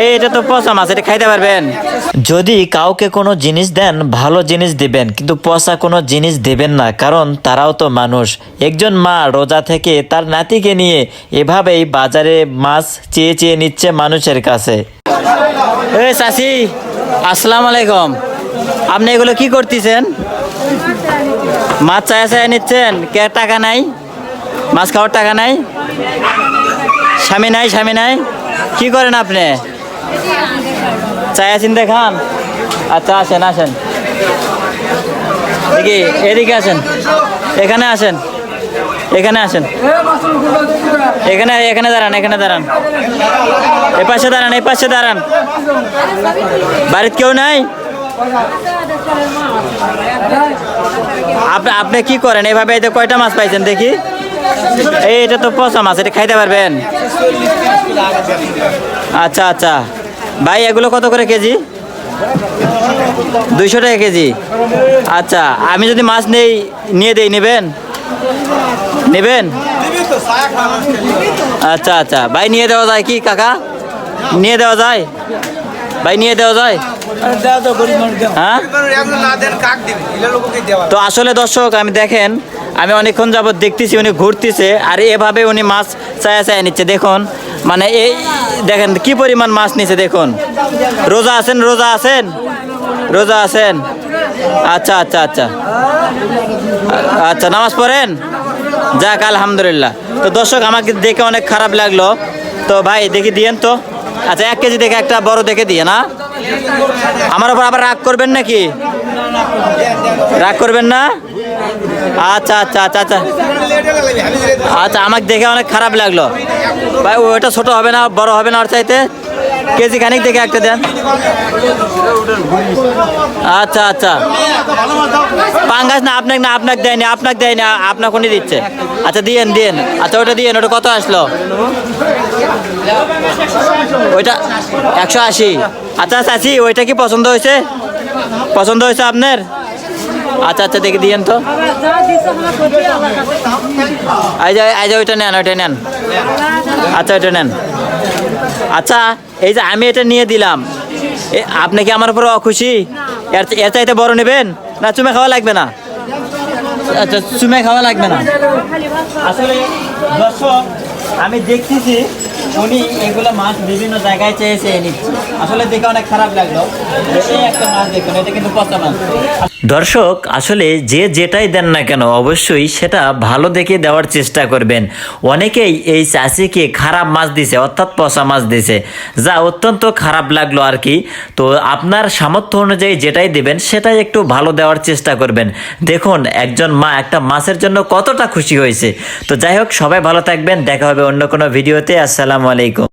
এই এটা তো পচা মাছ এটা খাইতে পারবেন। যদি কাউকে কোনো জিনিস দেন ভালো জিনিস দিবেন কিন্তু পচা কোনো জিনিস দেবেন না কারণ তারাও তো মানুষ। একজন মা রোজা থেকে তার নাতিকে নিয়ে এভাবেই বাজারে মাছ চেয়ে চেয়ে নিচ্ছে মানুষের কাছে। এ চাচি আসসালামু আলাইকুম। আপনি এগুলো কি করতেছেন? মাছ চায়া চায়া নিচ্ছেন? কে টাকা নাই? মাছ খাওয়ার টাকা নাই? স্বামী নাই স্বামী নাই? কি করেন আপনি? চায়া চিনতে খান? আচ্ছা আসেন আসেন। দেখি এদিকে আসেন। এখানে আসেন। এখানে আসেন। এখানে এখানে দাঁড়ান এখানে দাঁড়ান। এ পাশে দাঁড়ান এই পাশে দাঁড়ান। বাড়িতে কেউ নাই? আপনি আপনি কি করেন? এভাবে কয়টা মাছ পাইছেন দেখি? এটা তো পচা মাছ এটা খাইতে পারবেন? আচ্ছা আচ্ছা। ভাই এগুলো কত করে কেজি? দুইশো টাকা কেজি। আচ্ছা আমি যদি মাছ নেই নিয়ে দেই নেবেন? নেবেন? আচ্ছা আচ্ছা। ভাই নিয়ে দেওয়া যায় কি কাকা? নিয়ে দেওয়া যায়? ভাই নিয়ে দেওয়া যায়? হ্যাঁ? তো আসলে দর্শক আমি দেখেন আমি অনেকক্ষণ যাবত দেখতেছি, উনি ঘুরতেছে, আর এভাবে উনি মাছ চায়া চায়া নিচ্ছে। দেখুন মানে এই দেখেন কি পরিমাণ মাছ নিচ্ছে দেখুন। রোজা আছেন রোজা আছেন? রোজা আছেন? আচ্ছা আচ্ছা আচ্ছা। আচ্ছা নামাজ পড়েন? যাক, আলহামদুলিল্লাহ। তো দর্শক, আমাকে দেখে অনেক খারাপ লাগল। তো ভাই, দেখি দিয়েন তো। আচ্ছা এক কেজি দেখে একটা বড় দেখে দিয়ে না আমার উপর আবার রাগ করবেন নাকি? রাগ করবেন না? আচ্ছা আচ্ছা আচ্ছা আচ্ছা। আচ্ছা আমাকে দেখে অনেক খারাপ লাগল। ভাই ওটা ছোট হবে না, বড় হবে না ওর চাইতে? কেজি খানিক দেখে একটা দেন। আচ্ছা আচ্ছা। পাঙ্গাস না, আপনাকে না, আপনাকে দেয়নি আপনাকে দেয়নি আপনাকে উনি দিচ্ছে। আচ্ছা দিয়েন দিয়েন। আচ্ছা ওটা দিয়েন, ওটা কত আসলো? ওইটা একশো আশি। আচ্ছা চাচি, ওইটা কি পছন্দ হয়েছে? পছন্দ হয়েছে আপনার? আচ্ছা আচ্ছা দেখে, দিয়েন তো। এই যে এই যে, ওইটা নেন ওইটা নেন। আচ্ছা ওইটা নেন। আচ্ছা এই যে, আমি এটা নিয়ে দিলাম। আপনি কি আমার উপর অখুশি? এর চাইতে বড় নেবেন? না, চুমে খাওয়া লাগবে না? আচ্ছা চুমে খাওয়া লাগবে না? আসলে দর্শক, আমি দেখতেছি উনি এগুলো মাছ বিভিন্ন জায়গায় চেয়ে চেয়ে নিচ্ছে। আসলে দেখে অনেক খারাপ লাগল। একটা মাছ দেখুন এটা কিন্তু পচা মাছ। দর্শক, আসলে যে যেটাই দেন না কেন, অবশ্যই সেটা ভালো দেখে দেওয়ার চেষ্টা করবেন। অনেকেই এই চাষিকে খারাপ মাছ দিছে, অর্থাৎ পচা মাছ দিছে, যা অত্যন্ত খারাপ লাগল আর কি। তো আপনার সামর্থ্য অনুযায়ী যেটাই দেবেন, সেটাই একটু ভালো দেওয়ার চেষ্টা করবেন। দেখুন, একজন মা একটা মাছের জন্য কতটা খুশি হয়েছে। তো যাই হোক, সবাই ভালো থাকবেন, দেখা হবে অন্য কোনো ভিডিওতে। আসসালামু আলাইকুম।